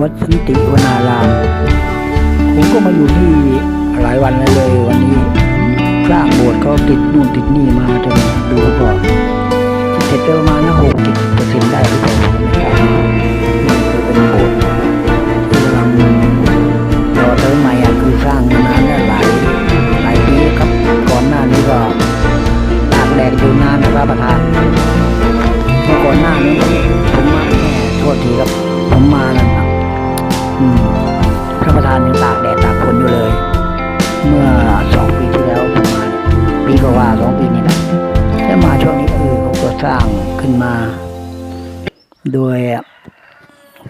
วัดสันติวนารามผมก็มาอยู่ที่หลายวันแล้วเลยวันนี้สร้างโบสถ์เขาติดนู่นติดนี่มาจะดูก่อนเสร็จไปประมาณหกสิบเปอร์เซ็นต์ได้หรือเปล่านี่คือเป็นโบสถ์ที่กำลังรอเติมใหม่คือสร้างมานานหลายหลายปีครับก่อนหน้านี้ก็ตากแดดอยู่นานนะครับประธานเมื่อก่อนหน้านี้ผมมาแค่โทษทีครับผมมานั่น ครับอืมพระประธานยังตากแดดตากฝนอยู่เลย เมื่อสองปีที่แล้วผมมาปีกว่าสองปีนี้แหละแล้วมาช่วงนี้เออเขาก็สร้างขึ้นมา โดย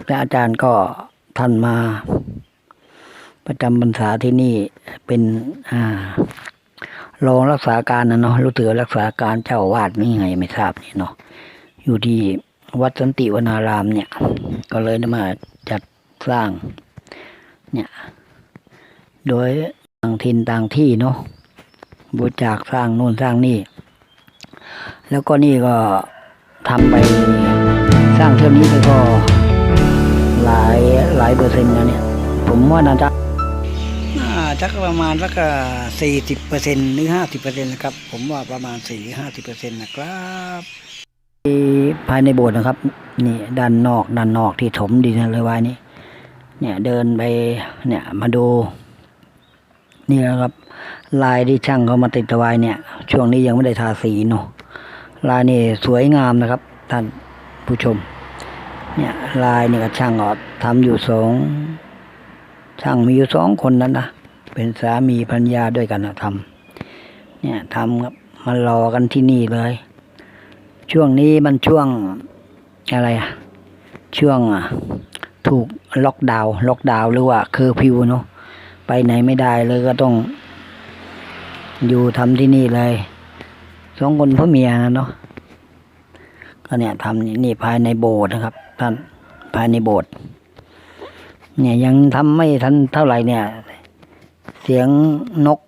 พระอาจารย์ก็ท่านมา ประจำพรรษาที่นี่เป็นอ่ารองรักษาการนะเนาะรู้เถือรักษาการเจ้าวาดนี่ไงไม่ทราบนี่เนาะอยู่ที่วัดสันติวนารามเนี่ย ก็เลยได้มา สร้างเนี่ยโดยต่างถิ่นต่างที่เนาะบริจาคสร้างนู่นสร้างนี่ แล้วก็นี่ก็ทำไปสร้างเท่านี้ไปก็หลายหลายเปอร์เซ็นต์แล้วเนี่ย ผมว่าน่าจะน่าจะประมาณสักสี่สิบเปอร์เซ็นต์หรือห้าสิบเปอร์เซ็นต์นะครับ ผมว่าประมาณสี่หรือห้าสิบเปอร์เซ็นต์นะครับภายในโบสถ์นะครับ นี่ด้านนอกด้านนอกที่ถมดินเลยไว้นี่ เนี่ยเดินไปเนี่ยมาดูนี่นะครับ ลายที่ช่างเขามาติดไว้เนี่ย ช่วงนี้ยังไม่ได้ทาสีเนาะลายนี่สวยงามนะครับท่านผู้ชม เนี่ยลายนี่ก็ช่างก็ทำอยู่สองช่างมีอยู่สองคนนั้นนะเป็นสามีภรรยาด้วยกันนะทำเนี่ยทำครับมารอกันที่นี่เลย ช่วงนี้มันช่วงอะไรอะช่วงอะ ถูกล็อกดาวน์ล็อกดาวน์หรือว่าเคอร์ฟิวเนาะไปไหนไม่ได้เลยก็ต้อง อยู่ทำที่นี่เลยสองคนพ่อเมียนะเนาะก็เนี่ยทำนี่นี่ภายในโบสถ์นะครับ ท่านภายในโบสถ์เนี่ยยังทำไม่ทันเท่าไหร่เนี่ย เสียงนก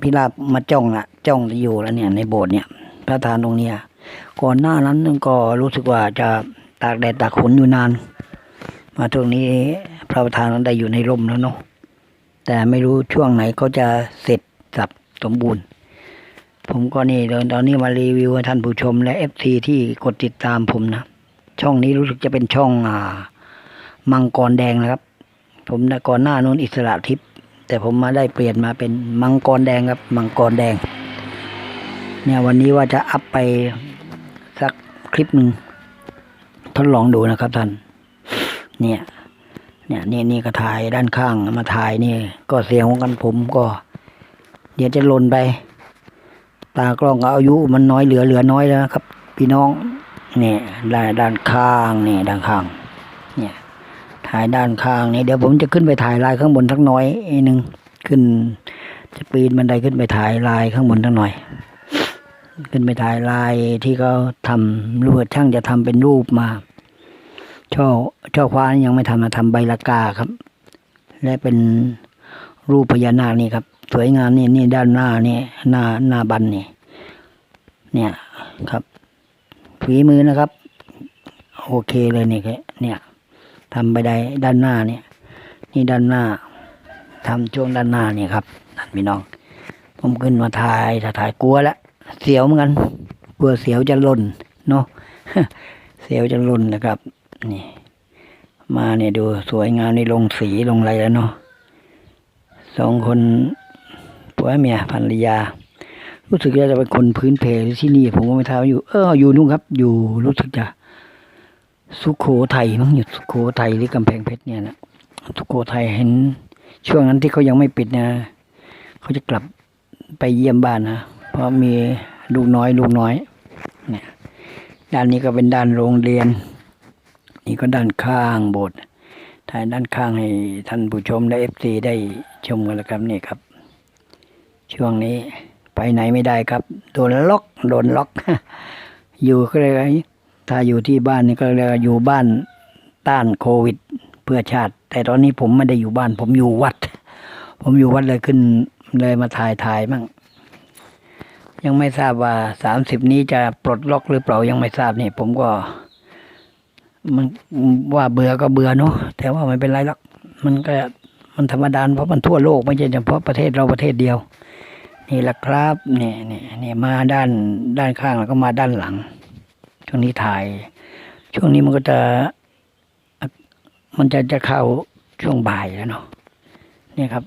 พิราบมาจ้องละจ้องอยู่แล้วเนี่ยในโบสถ์เนี่ย พระทานตรงเนี้ยก่อนหน้านั้นก็รู้สึกว่าจะตากแดดตากฝนอยู่นาน มาตรงนี้พระประธานนั้นได้อยู่ในร่มแล้วเนาะแต่ไม่รู้ช่วงไหนเขาจะเสร็จสับสมบูรณ์ ผมก็นี่ตอนนี้มารีวิวท่านผู้ชมและเอฟซีที่กดติดตามผมนะ ช่องนี้รู้สึกจะเป็นช่องอ่า มังกรแดงนะครับ ผมก่อนหน้านู้นอิสระทิพย์แต่ผมมาได้เปลี่ยนมาเป็นมังกรแดงครับ มังกรแดง เนี่ยวันนี้ว่าจะอัพไปสักคลิปหนึ่งทดลองดูนะครับท่าน เนี่ย เนี่ยนี่นี่ก็ถ่ายด้านข้างมาถ่ายนี่ ก็เสียงของกันผมก็ เดี๋ยวจะหล่นไป ตากล้องก็อายุมันน้อยเหลือเหลือน้อยแล้วครับ พี่น้องเนี่ยด้านด้านข้างเนี่ยด้านข้าง เนี่ย ถ่ายด้านข้างนี่เดี๋ยวผมจะขึ้นไปถ่ายลายข้างบนสักน้อยหนึ่งขึ้น จะปีนบันไดขึ้นไปถ่ายลายข้างบนสักหน่อยขึ้นไปถ่ายลายที่เขาทำรูปช่างจะทำเป็นรูปมา ช่อช่อฟ้านี่ยังไม่ทำนะทำใบละกาครับ และเป็นรูปพญานาคนี่ครับ สวยงามนี่นี่ด้านหน้านี่หน้าหน้าบันนี่เนี่ยครับฝีมือนะครับ โอเคเลยนี่ครับเนี่ยทำไปได้ด้านหน้าเนี่ย นี่ด้านหน้าทำช่วงด้านหน้านี่ครับท่านพี่น้อง ผมขึ้นมาถ่ายถ้าถ่ายกลัวแล้วเสียวเหมือนกันกลัวเสียวจะหล่นเนาะเสียวจะหล่นนะครับ นี่ มาเนี่ยดูสวยงามในลงสีลงอะไรแล้วเนาะสองคนผัวเมียภรรยา รู้สึกจะเป็นคนพื้นเพที่นี่ ผมก็ไม่ทราบอยู่ เอออยู่นู่นครับ อยู่รู้สึกจะสุโขทัยมั้งอยู่สุโขทัยหรือกำแพงเพชรเนี่ยนะสุโขทัยเห็น ช่วงนั้นที่เขายังไม่ปิดนะเขาจะกลับไปเยี่ยมบ้านนะเพราะมีลูกน้อยลูกน้อยเนี่ยด้านนี้ก็เป็นด้านโรงเรียน นี่ก็ด้านข้างโบสถ์ถ่ายด้านข้างให้ท่านผู้ชมและเอฟซีได้ชมกันแล้วครับนี่ครับ ช่วงนี้ไปไหนไม่ได้ครับ โดนล็อกโดนล็อก อยู่ก็เลยถ้าอยู่ที่บ้านนี่ก็เลยกว่าอยู่บ้านต้านโควิด เพื่อชาติ แต่ตอนนี้ผมไม่ได้อยู่บ้าน ผมอยู่วัด ผมอยู่วัดเลยขึ้นเลยมาถ่ายถ่ายมั่งยังไม่ทราบว่าสามสิบนี้จะปลดล็อกหรือเปล่ายังไม่ทราบนี่ผมก็ มันว่าเบื่อก็เบื่อเนาะแต่ว่าไม่เป็นไรหรอกมันก็มันธรรมดาเพราะมันทั่วโลกไม่ใช่เฉพาะประเทศเราประเทศเดียว นี่แหละครับเนี่ยเนี่ยเนี่ยมาด้านด้านข้างแล้วก็มาด้านหลัง ช่วงนี้ถ่าย ช่วงนี้มันก็จะ มันจะจะเข้าช่วงบ่ายแล้วเนาะเนี่ยครับ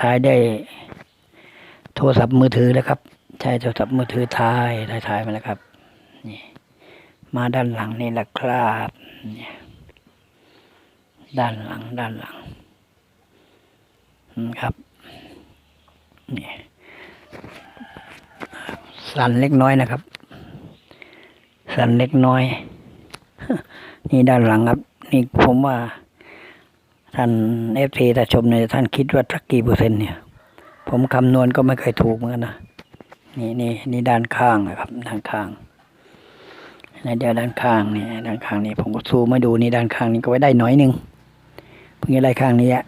ถ่ายได้โทรศัพท์มือถือแล้วครับ ใช้โทรศัพท์มือถือถ่ายถ่ายถ่ายมาแล้วครับ นี่ มาด้านหลังนี่แหละครับเนี่ยด้านหลังด้านหลังครับนี่สั่นเล็กน้อยนะครับ สั่นเล็กน้อย นี่ด้านหลังครับ นี่ผมว่า ท่านเอฟซีถ้าชมเนี่ยท่านคิดว่าสักกี่เปอร์เซ็นต์เนี่ย ผมคำนวณก็ไม่เคยถูกเหมือนกันนะนี่นี่นี่ด้านข้างนะครับ ด้านข้าง ในเดียวด้านข้างนี่ด้านข้างนี่ผมก็ซูมมาดูนี่ด้านข้างนี่ก็ไว้ได้น้อยหนึ่งเพิ่งจะได้ข้างนี้อะ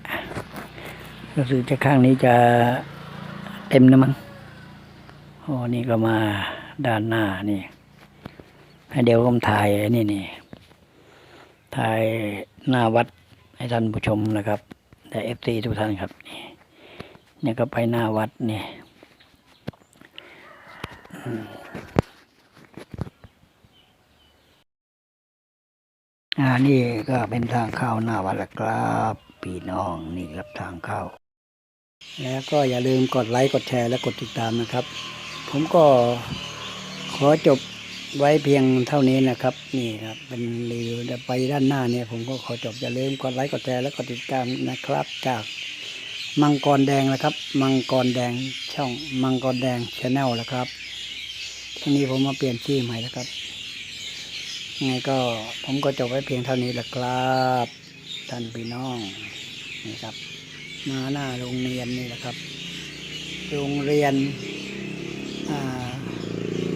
รู้สึกจะข้างนี้จะเต็มนะมั้งโอ้นี่ก็มาด้านหน้านี่เดี๋ยวผมถ่ายนี่นี่ถ่ายหน้าวัดให้ท่านผู้ชมนะครับ แต่เอฟซีทุกท่านครับนี่เนี่ยก็ไปหน้าวัดนี่ อ่านี่ก็เป็นทางเข้าหน้าวัดล้วครับพี่น้องนี่ครับทางเข้า แล้วก็อย่าลืมกดไลค์กดแชร์และกดติดตามนะครับ ผมก็ขอจบไว้เพียงเท่านี้นะครับ นี่ครับเป็นรีวิวไปด้านหน้าเนี่ยผมก็ขอจบอย่าลืมกดไลค์กดแชร์และกดติดตามนะครับ จากมังกรแดงนะครับ มังกรแดงช่องมังกรแดงชาแนลแล้วครับทีนี้ผมมาเปลี่ยนชื่อใหม่แล้วครับ ไงก็ผมก็จบไว้เพียงเท่านี้แหละครับท่านพี่น้องนี่ครับมาหน้าโรงเรียนนี่แหละครับ โรงเรียน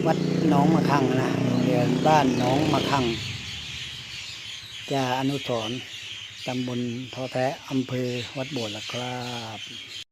วัดหน้องมะคังนะโรงเรียนบ้านหน้องมะคังจาอนุสรณ์ตำบลทอแท้อำเภอวัดโบสถ์ละครับ